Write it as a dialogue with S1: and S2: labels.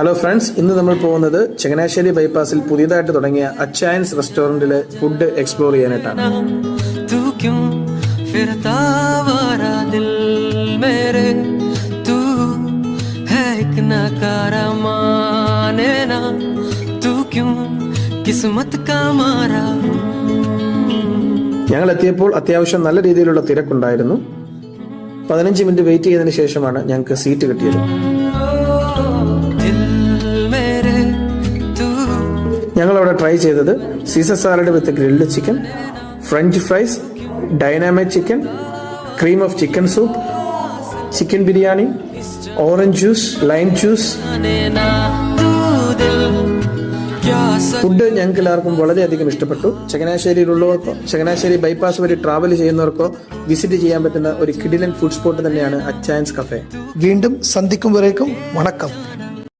S1: Hello friends ഇന്ന് നമ്മൾ പോകുന്നത് ചങ്ങനാശ്ശേരി ബൈപ്പാസിൽ പുതിയതായിട്ട് തുടങ്ങിയ അച്ചായൻസ് റെസ്റ്റോറന്റിലെ ഫുഡ് എക്സ്പ്ലോർ ചെയ്യാനായിട്ടാണ്. ഞങ്ങൾ എത്തിയപ്പോൾ അത്യാവശ്യം നല്ല രീതിയിലുള്ള തിരക്കുണ്ടായിരുന്നു. പതിനഞ്ച് മിനിറ്റ് വെയിറ്റ് ചെയ്തതിനു ശേഷമാണ് ഞങ്ങൾക്ക് സീറ്റ് കിട്ടിയത്. ഞങ്ങളവിടെ ട്രൈ ചെയ്തത് Caesar salad with grilled chicken French fries dynamic chicken cream of chicken soup chicken biryani orange juice lime juice food ഞങ്ങൾക്ക് എല്ലാവർക്കും വളരെയധികം ഇഷ്ടപ്പെട്ടു. ചങ്ങനാശ്ശേരിയിലുള്ളവർക്കോ ചങ്ങനാശ്ശേരി ബൈപ്പാസ് വഴി ട്രാവൽ ചെയ്യുന്നവർക്കോ വിസിറ്റ് ചെയ്യാൻ പറ്റുന്ന ഒരു കിഡിലൻ ഫുഡ് സ്പോട്ട് തന്നെയാണ് അച്ചായൻസ് കഫേ
S2: വീണ്ടും സന്ധിക്കുമ്പോഴേക്കും വണക്കം.